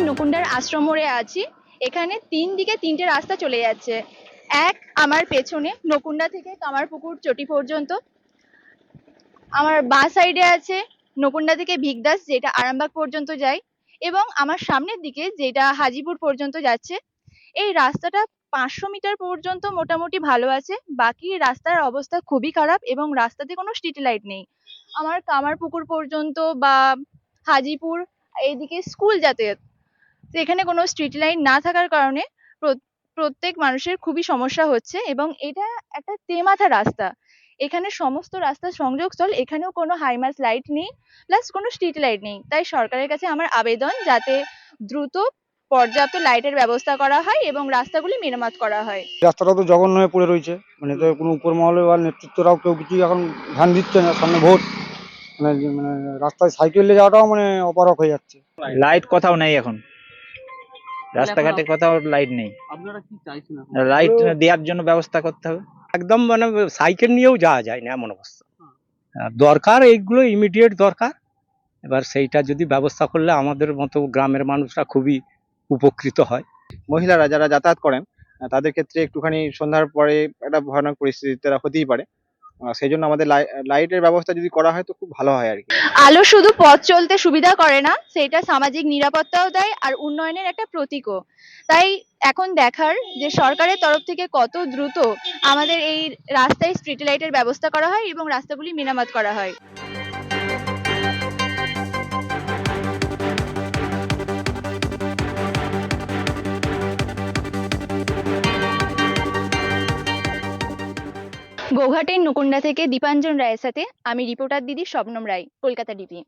নকুন্ডার আশ্রম মোড়ে আছি। এখানে তিন দিকে তিনটে রাস্তা চলে যাচ্ছে। এক আমার পেছনে নকুন্ডা থেকে কামারপুকুর চটি পর্যন্ত। আমার বাঁ সাইডে আছে নকুন্ডা থেকে ভিগদাস যেটা আরামবাগ পর্যন্ত যায়। এবং আমার সামনের দিকে যেটা হাজিপুর পর্যন্ত যাচ্ছে। এই রাস্তাটা পাঁচশো মিটার পর্যন্ত মোটামুটি ভালো আছে। বাকি রাস্তার অবস্থা খুবই খারাপ এবং রাস্তাতে কোনো স্ট্রিট লাইট নেই। আমার কামারপুকুর পর্যন্ত বা হাজিপুর, এইদিকে স্কুল যাতায়াত তো এখানে কোনো স্ট্রিট লাইট না থাকার কারণে প্র- প্রত্যেক মানুষের খুবই সমস্যা হচ্ছে এবং এটা একটা তেমাথা রাস্তা। এখানে সমস্ত রাস্তার সংযোগস্থল এখানেও কোনো হাইমাস লাইট নেই প্লাস কোনো স্ট্রিট লাইট নেই। তাই সরকারের কাছে আমার আবেদন যাতে দ্রুত পর্যাপ্ত লাইটের ব্যবস্থা করা হয় এবং রাস্তাগুলি মেরামত করা হয়। রাস্তাটা তো জঘন্য হয়ে পড়ে রয়েছে। মানে তো কোনো উপর মহলে বা নেতৃত্বরাও কেউ কিছু এখন ধ্যান দিচ্ছে না সামনে ভোট। মানে মানে রাস্তায় সাইকেল নিয়ে যাওয়াটাও মানে অপারক হয়ে যাচ্ছে। লাইট কোথাও নেই এখন। রাস্তাঘাটে কোথাও লাইট নেই। আপনারা কি চাইছেন এখন? লাইট দেওয়ার জন্য ব্যবস্থা করতে হবে। একদম মানে সাইকেল নিয়েও যাওয়া যায় না এমন অবস্থা। দরকার এইগুলো ইমিডিয়েট দরকার। এবার সেইটা যদি ব্যবস্থা করলে আমাদের মতো গ্রামের মানুষরা খুবই উপকৃত হয়। মহিলারা যারা যাতায়াত করেন তাদের ক্ষেত্রে একটুখানি সন্ধ্যার পরে একটা ভয়ানক পরিস্থিতি তারা হতেই পারে। সেই জন্য আমাদের লাই- লাইটের ব্যবস্থা যদি করা হয় তো খুব ভালো হয় আর কি। আলো শুধু পথ চলতে সুবিধা করে না, সেটা সামাজিক নিরাপত্তাও দেয় আর উন্নয়নের একটা প্রতীকও। তাই এখন দেখার যে সরকারের তরফ থেকে কত দ্রুত আমাদের এই রাস্তায় স্ট্রিট লাইটের ব্যবস্থা করা হয় এবং রাস্তাগুলি মেরামত করা হয়। গৌহাটের নকুন্ডা থেকে দীপাঞ্জন রায়ের সাথে আমি রিপোর্টার দিদি শবনম রায় কলকাতা ডিপি।